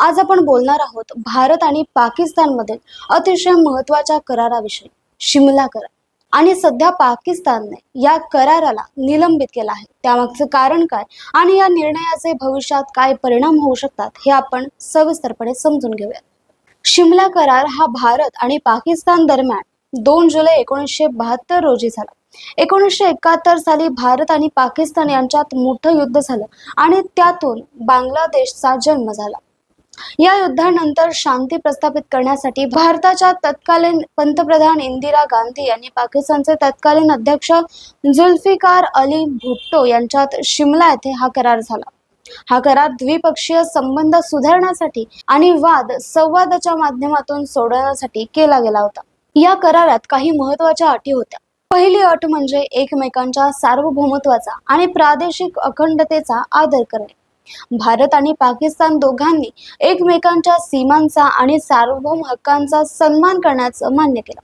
आज आपण बोलणार आहोत भारत आणि पाकिस्तानमधील अतिशय महत्त्वाच्या कराराविषयी शिमला करार. आणि सध्या पाकिस्तानने या कराराला निलंबित केला आहे. त्यामागचं कारण काय आणि या निर्णयाचे भविष्यात काय परिणाम होऊ शकतात हे आपण सविस्तरपणे समजून घेऊया शिमला करार हा भारत आणि पाकिस्तान दरम्यान दोन जुलै एकोणीसशे बहात्तर रोजी झाला. एकोणीसशे एकाहत्तर साली भारत आणि पाकिस्तान यांच्यात मोठं युद्ध झालं आणि त्यातून बांगलादेशचा जन्म झाला. या युद्धानंतर शांती प्रस्थापित करण्यासाठी भारताच्या तत्कालीन पंतप्रधान इंदिरा गांधी यांनी पाकिस्तानचे तत्कालीन अध्यक्ष जुल्फिकार अली भुट्टो यांच्यात शिमला येथे हा करार झाला. हा करार द्विपक्षीय संबंध सुधारण्यासाठी आणि वाद संवादाच्या माध्यमातून सोडवण्यासाठी केला गेला होता. या करारात काही महत्त्वाच्या अटी होत्या. पहिली अट म्हणजे एकमेकांच्या सार्वभौमत्वाचा आणि प्रादेशिक अखंडतेचा आदर करणे. भारत आणि पाकिस्तान दोघांनी एकमेकांच्या सीमांचा आणि सार्वभौम हक्कांचा सन्मान करण्याचं मान्य केलं.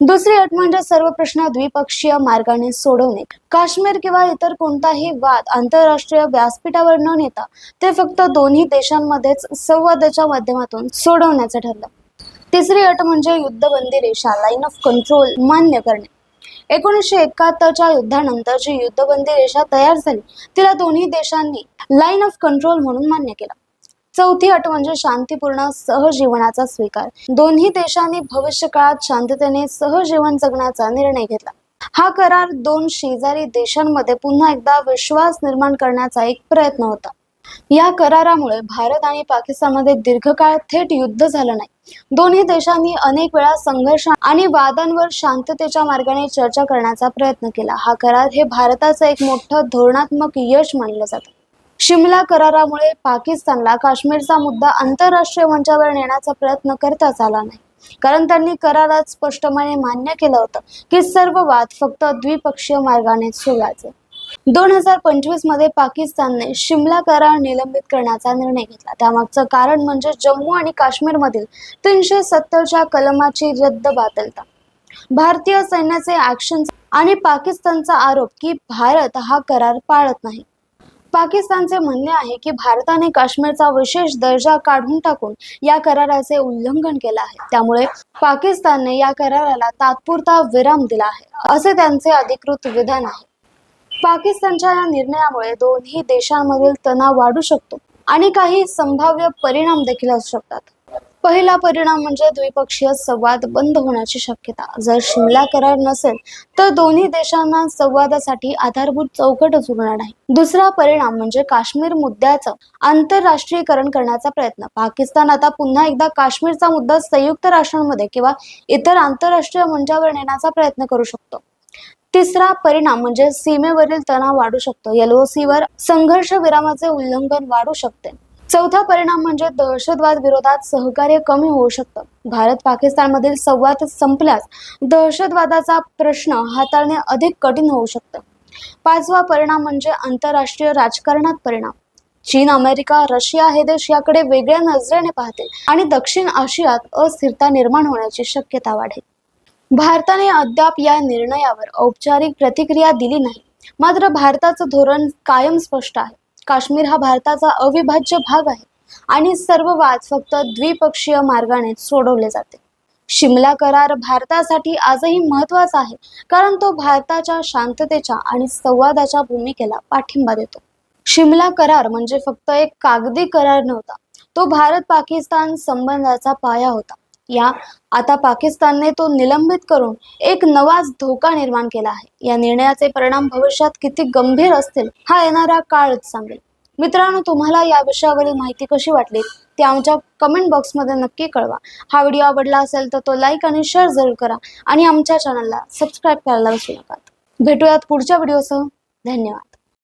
दुसरी अट म्हणजे सर्व प्रश्न द्विपक्षीय मार्गाने सोडवणे. काश्मीर किंवा इतर कोणताही वाद आंतरराष्ट्रीय व्यासपीठावर न नेता ते फक्त दोन्ही देशांमध्येच संवादाच्या माध्यमातून सोडवण्याचं ठरलं. तिसरी अट म्हणजे युद्धबंदी रेषा लाईन ऑफ कंट्रोल मान्य करणे. एकोणीसशे एकाहत्तरच्या युद्धानंतर जी युद्धबंदी रेषा तयार झाली तिला दोन्ही देशांनी लाईन ऑफ कंट्रोल म्हणून मान्य केलं. चौथी अट म्हणजे शांतीपूर्ण सहजीवनाचा स्वीकार. दोन्ही देशांनी भविष्य काळात शांततेने सहजीवन जगण्याचा निर्णय घेतला. हा करार दोन शेजारी देशांमध्ये पुन्हा एकदा विश्वास निर्माण करण्याचा एक प्रयत्न होता. या करारामुळे भारत आणि पाकिस्तानमध्ये दीर्घकाळ थेट युद्ध झालं नाही. दोन्ही देशांनी अनेक वेळा संघर्ष आणि वादांवर शांततेच्या मार्गाने चर्चा करण्याचा प्रयत्न केला. हा करार हे भारताचं एक मोठं धोरणात्मक यश मानलं जातं. शिमला करारामुळे पाकिस्तानला काश्मीरचा मुद्दा आंतरराष्ट्रीय मंचावर नेण्याचा प्रयत्न करताच आला नाही. कारण त्यांनी करारात स्पष्टपणे मान्य केलं होतं की सर्व वाद फक्त द्विपक्षीय मार्गाने सोडायचे दोन हजार पंचवीसमध्ये पाकिस्तानने शिमला करार निलंबित करण्याचा निर्णय घेतला. त्यामागचं कारण म्हणजे जम्मू आणि काश्मीरमधील तीनशे सत्तरच्या कलमाची रद्दबातलता भारतीय सैन्याचे ऍक्शन आणि पाकिस्तानचा आरोप की भारत हा करार पाळत नाही. पाकिस्तानचे म्हणणे आहे की भारताने काश्मीरचा विशेष दर्जा काढून टाकून या कराराचे उल्लंघन केलं आहे. त्यामुळे पाकिस्तानने या कराराला तात्पुरता विराम दिला आहे असे त्यांचे अधिकृत विधान आहे. पाकिस्तानच्या या निर्णयामुळे दोन्ही देशांमधील तणाव वाढू शकतो आणि काही संभाव्य परिणाम देखील असू शकतात. पहिला परिणाम म्हणजे द्विपक्षीय संवाद बंद होण्याची शक्यता. जर शिमला करार नसेल तर दोन्ही देशांना संवादासाठी आधारभूत चौकटच उरणार नाही. दुसरा परिणाम म्हणजे काश्मीर मुद्द्याचं आंतरराष्ट्रीयकरण करण्याचा प्रयत्न. पाकिस्तान आता पुन्हा एकदा काश्मीरचा मुद्दा संयुक्त राष्ट्रांमध्ये किंवा इतर आंतरराष्ट्रीय मंचावर नेण्याचा प्रयत्न करू शकतो. तिसरा परिणाम म्हणजे सीमेवरील तणाव वाढू शकतो. एलओसी वर संघर्ष विरामाचे उल्लंघन वाढू शकते. चौथा परिणाम म्हणजे दहशतवाद विरोधात सहकार्य कमी होऊ शकतं. भारत पाकिस्तानमधील संवाद संपल्यास दहशतवादाचा प्रश्न हाताळणे अधिक कठीण होऊ शकतं. पाचवा परिणाम म्हणजे आंतरराष्ट्रीय राजकारणात परिणाम. चीन अमेरिका रशिया हे देश याकडे वेगळ्या नजरेने पाहतील आणि दक्षिण आशियात अस्थिरता निर्माण होण्याची शक्यता वाढेल. भारताने अद्याप या निर्णयावर औपचारिक प्रतिक्रिया दिली नाही. मात्र भारताचं धोरण कायम स्पष्ट आहे. काश्मीर हा भारताचा अविभाज्य भाग आहे आणि सर्व वाद फक्त द्विपक्षीय मार्गाने सोडवले जाते. शिमला करार भारतासाठी आजही महत्त्वाचा आहे कारण तो भारताच्या शांततेच्या आणि संवादाच्या भूमिकेला पाठिंबा देतो. शिमला करार म्हणजे फक्त एक कागदी करार नव्हता तो भारत पाकिस्तान संबंधाचा पाया होता. या आता पाकिस्तानने तो निलंबित करून एक नवाच धोका निर्माण केला आहे. या निर्णयाचे परिणाम भविष्यात किती गंभीर असतील हा येणारा काळच सांगेल. मित्रांनो तुम्हाला या विषयावरील माहिती कशी वाटली ते आमच्या कमेंट बॉक्समध्ये नक्की कळवा. हा व्हिडिओ आवडला असेल तर तो लाईक आणि शेअर जरूर करा आणि आमच्या चॅनलला सबस्क्राईब करायला विसरू नका. भेटूयात पुढच्या व्हिडिओसह धन्यवाद.